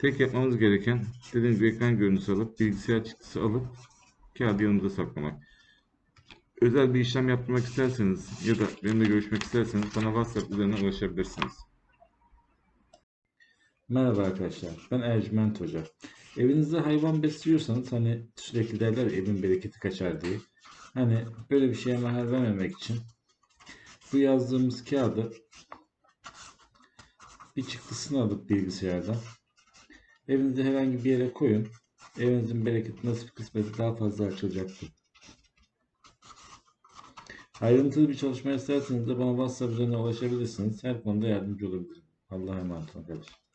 Tek yapmamız gereken dediğim gibi ekran görüntüsü alıp bilgisayar çıktısı alıp kağıdı yanımıza saklamak. Özel bir işlem yaptırmak isterseniz ya da benimle görüşmek isterseniz bana WhatsApp üzerinden ulaşabilirsiniz. Merhaba arkadaşlar. Ben Ercüment Hoca. Evinizde hayvan besliyorsanız hani sürekli derler evin bereketi kaçar diye. Hani böyle bir şeye mahal vermemek için bu yazdığımız kağıdı bir çıktısını alıp bilgisayardan evinizde herhangi bir yere koyun. Evinizin bereketi nasip kısmeti daha fazla açılacaktır. Ayrıntılı bir çalışma isterseniz de bana WhatsApp üzerinden ulaşabilirsiniz. Her konuda yardımcı olabilirim. Allah'a emanet olun arkadaşlar.